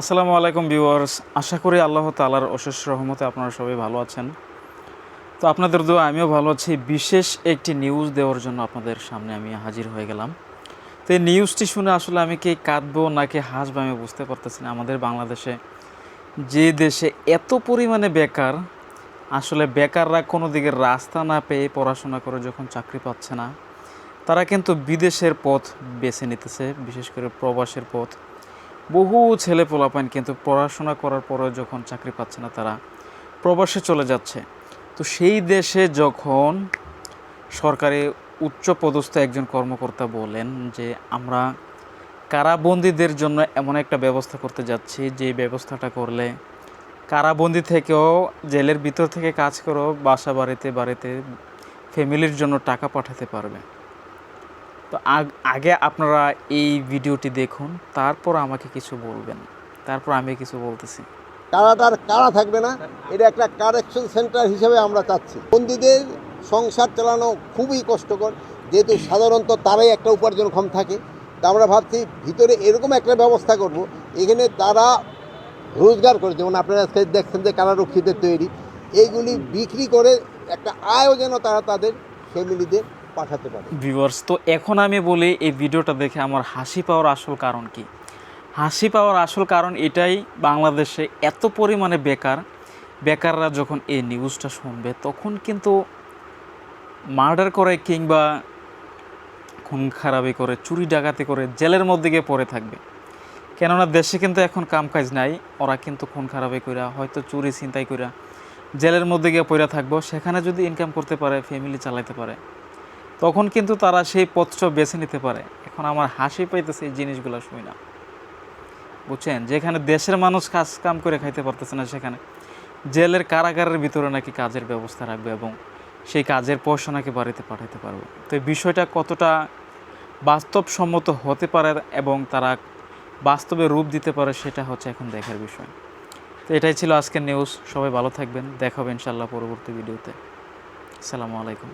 আসসালামু আলাইকুম ভিউয়ার্স, আশা করি আল্লাহ তালার অশেষ রহমতে আপনারা সবাই ভালো আছেন। তো আপনাদের দোয়া, আমিও ভালো আছি। বিশেষ একটি নিউজ দেওয়ার জন্য আপনাদের সামনে আমি হাজির হয়ে গেলাম। তো এই নিউজটি শুনে আসলে আমি কি কাঁদবো নাকি হাসবো আমি বুঝতে পারতেছি না। আমাদের বাংলাদেশে যে দেশে এত পরিমাণে বেকার, আসলে বেকাররা কোনো দিকে রাস্তা না পেয়ে পড়াশোনা করে যখন চাকরি পাচ্ছে না, তারা কিন্তু বিদেশের পথ বেছে নিতেছে, বিশেষ করে প্রবাসের পথ। বহু ছেলে পোলাপান কিন্তু পড়াশোনা করার পরেও যখন চাকরি পাচ্ছে না, তারা প্রবাসে চলে যাচ্ছে। তো সেই দেশে যখন সরকারি উচ্চ পদস্থ একজন কর্মকর্তা বলেন যে, আমরা কারাবন্দীদের জন্য এমন একটা ব্যবস্থা করতে যাচ্ছি, যে ব্যবস্থাটা করলে কারাবন্দি থেকেও জেলের ভিতর থেকে কাজ করেও বাসা বাড়িতে বাড়িতে ফ্যামিলির জন্য টাকা পাঠাতে পারবে। তো আগ- আপনারা এই ভিডিওটি দেখুন, তারপর আমাকে কিছু বলবেন। তারপর আমি কিছু বলতেছি। কারাটার কারা থাকবে না? এটা একটা কারেকশন সেন্টার হিসেবে আমরা চাচ্ছি। বন্দীদের সংসার চালানো খুবই কষ্টকর। যেহেতু সাধারণত তারাই একটা উপার্জনক্ষম থাকে, তা আমরা ভাবছি ভিতরে এরকম একটা ব্যবস্থা করব, এখানে তারা রোজগার করে। যেমন আপনারা আজকে দেখছেন যে কারারক্ষীদের তৈরি। এইগুলি বিক্রি করে একটা আয়ও যেন তারা তাদের ফ্যামিলিদের পাঠাতে পারে। ভিউয়ার্স তো এখন আমি বলি এই ভিডিওটা দেখে আমার হাসি পাওয়ার আসল কারণ কি? হাসি পাওয়ার আসল কারণ এটাই, বাংলাদেশে এত পরিমাণে বেকার। বেকাররা যখন এই নিউজটা শুনবে, তখন কিন্তু মার্ডার করে কিংবা খুন খারাপি করে, চুরি ডাকাতি করে জেলের মধ্যে গিয়ে পড়ে থাকবে। কেননা দেশে কিন্তু এখন কামকাজ নাই, ওরা কিন্তু খুন খারাপি কইরা, হয়তো চুরি ছিনতাই কইরা জেলের মধ্যে গিয়ে পড়ে থাকব। সেখানে যদি ইনকাম করতে পারে ফ্যামিলি চালাতে পারে। তখন কিন্তু তারা সেই পথটা বেছে নিতে পারে। এখন আমার হাসি পাইতেছে এই জিনিসগুলো শুই না। বুঝছেন? যেখানে দেশের মানুষ কাজ কাম করে খাইতে পারতেছে না, সেখানে জেলের কারাগারের ভিতরে নাকি কাজের ব্যবস্থা রাখবে এবং সেই কাজের পয়সা নাকি বাড়িতে পাঠাতে পারবে। তো এই বিষয়টা কতটা বাস্তবসম্মত হতে পারে এবং তারা বাস্তবে রূপ দিতে পারে, সেটা হচ্ছে এখন দেখার বিষয়। তো এটাই ছিল আজকের নিউজ সবাই ভালো থাকবেন। দেখাবে ইনশাল্লাহ পরবর্তী ভিডিওতে আসসালামু আলাইকুম।